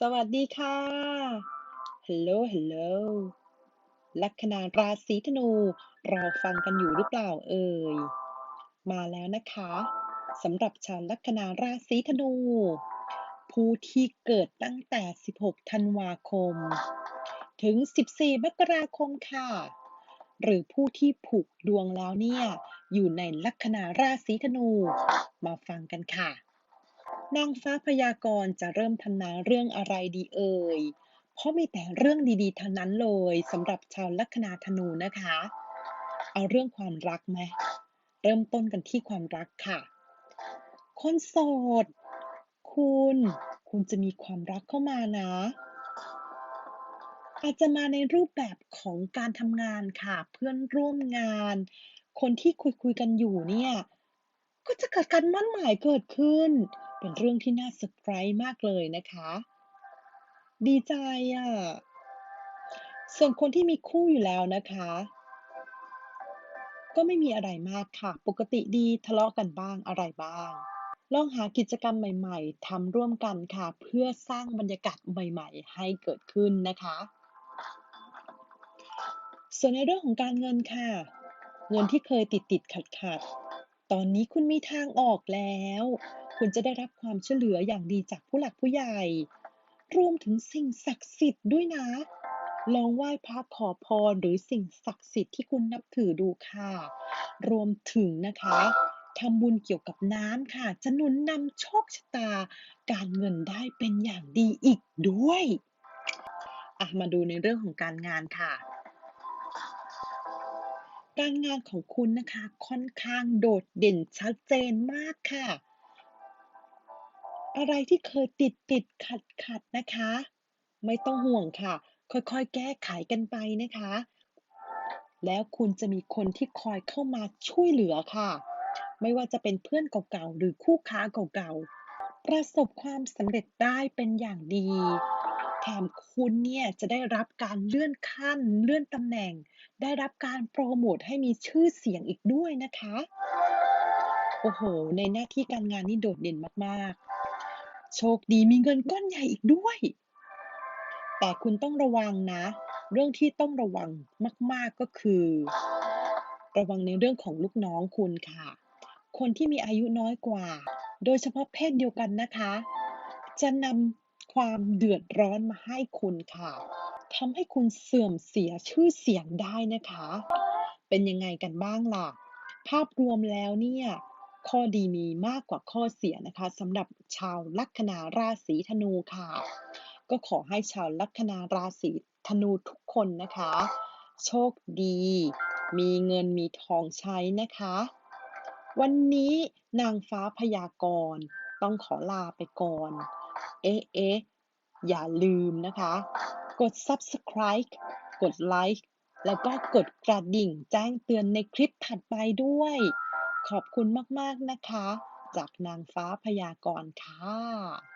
สวัสดีค่ะ ฮัลโหล ฮัลโหล ลัคนาราศีธนู รอฟังกันอยู่หรือเปล่าเอ่ย มาแล้วนะคะสำหรับชาวลัคนาราศีธนู ผู้ที่เกิดตั้งแต่ 16 ธันวาคม ถึง 14 มกราคมค่ะ หรือผู้ที่ผูกดวงแล้วเนี่ย อยู่ในลัคนาราศีธนู มาฟังกันค่ะ นางฟ้าพยากรณ์จะเริ่มทำนายเรื่องอะไรดีเอ่ย เพราะมีแต่เรื่องดีๆทั้งนั้นเลยสำหรับชาวลัคนาธนูนะคะ เอาเรื่องความรักไหม เริ่มต้นกันที่ความรักค่ะ คนโสด คุณ คุณจะมีความรักเข้ามานะ อาจจะมาในรูปแบบของการทำงานค่ะ เพื่อนร่วมงาน คนที่คุยๆกันอยู่เนี่ย ก็จะเกิดการมั่นหมายเกิดขึ้น เป็นเรื่องที่น่าเซอร์ไพรส์มากเลยนะคะ ดีใจอะส่วนคนที่มีคู่อยู่แล้วนะคะ ก็ไม่มีอะไรมากค่ะ ปกติดีทะเลาะกันบ้างอะไรบ้าง ลองหากิจกรรมใหม่ ๆทำร่วมกันค่ะ เพื่อสร้างบรรยากาศใหม่ ๆ ให้เกิดขึ้นนะคะ ส่วนในเรื่องของการเงินค่ะ เงินที่เคยติดๆขัดๆ ตอนนี้คุณมีทางออกแล้ว คุณจะได้รับความช่วยเหลืออย่างดีจากผู้หลักผู้ใหญ่ รวมถึงสิ่งศักดิ์สิทธิ์ด้วยนะ ลองไหว้พระขอพรหรือสิ่งศักดิ์สิทธิ์ที่คุณนับถือดูค่ะ รวมถึงนะคะทำบุญเกี่ยวกับน้ำค่ะ จะหนุนนำโชคชะตา การเงินได้เป็นอย่างดีอีกด้วยอะมาดูในเรื่องของการงานค่ะ การงานของคุณนะคะ ค่อนข้างโดดเด่นชัดเจนมากค่ะ อะไรที่เคยติดติดขัดขัดนะคะ ไม่ต้องห่วงค่ะ ค่อยๆ แก้ไขกันไปนะคะ แล้วคุณจะมีคนที่คอยเข้ามาช่วยเหลือค่ะ ไม่ว่าจะเป็นเพื่อนเก่าๆ หรือคู่ค้าเก่าๆ ประสบความสำเร็จได้เป็นอย่างดี แถมคุณเนี่ยจะได้รับการเลื่อนขั้น เลื่อนตำแหน่ง ได้รับการโปรโมทให้มีชื่อเสียงอีกด้วยนะคะ โอ้โห ในหน้าที่การงานนี่โดดเด่นมากๆ โชคดีมีเงินก้อนใหญ่อีกด้วย แต่คุณต้องระวังนะ เรื่องที่ต้องระวังมาก ๆก็คือ ระวังในเรื่องของลูกน้องคุณค่ะ คนที่มีอายุน้อยกว่า โดยเฉพาะเพศเดียวกันนะคะ จะนำ ความเดือดร้อนมาให้คุณค่ะทำให้คุณเสื่อมเสียชื่อเสียงได้นะคะ เป็นยังไงกันบ้างล่ะ ภาพรวมแล้วเนี่ยข้อดีมีมากกว่าข้อเสียนะคะสำหรับชาวลัคนาราศีธนูค่ะ ก็ขอให้ชาวลัคนาราศีธนูทุกคนนะคะ โชคดี มีเงินมีทองใช้นะคะ วันนี้นางฟ้าพยากรณ์ต้องขอลาไปก่อน เอ๊ะเอ๊ะอย่าลืมนะคะ กด subscribe กดไลค์แล้วก็กดกระดิ่งแจ้งเตือนในคลิปถัดไปด้วย ขอบคุณมาก ๆ นะคะ จากนางฟ้าพยากรณ์ค่ะ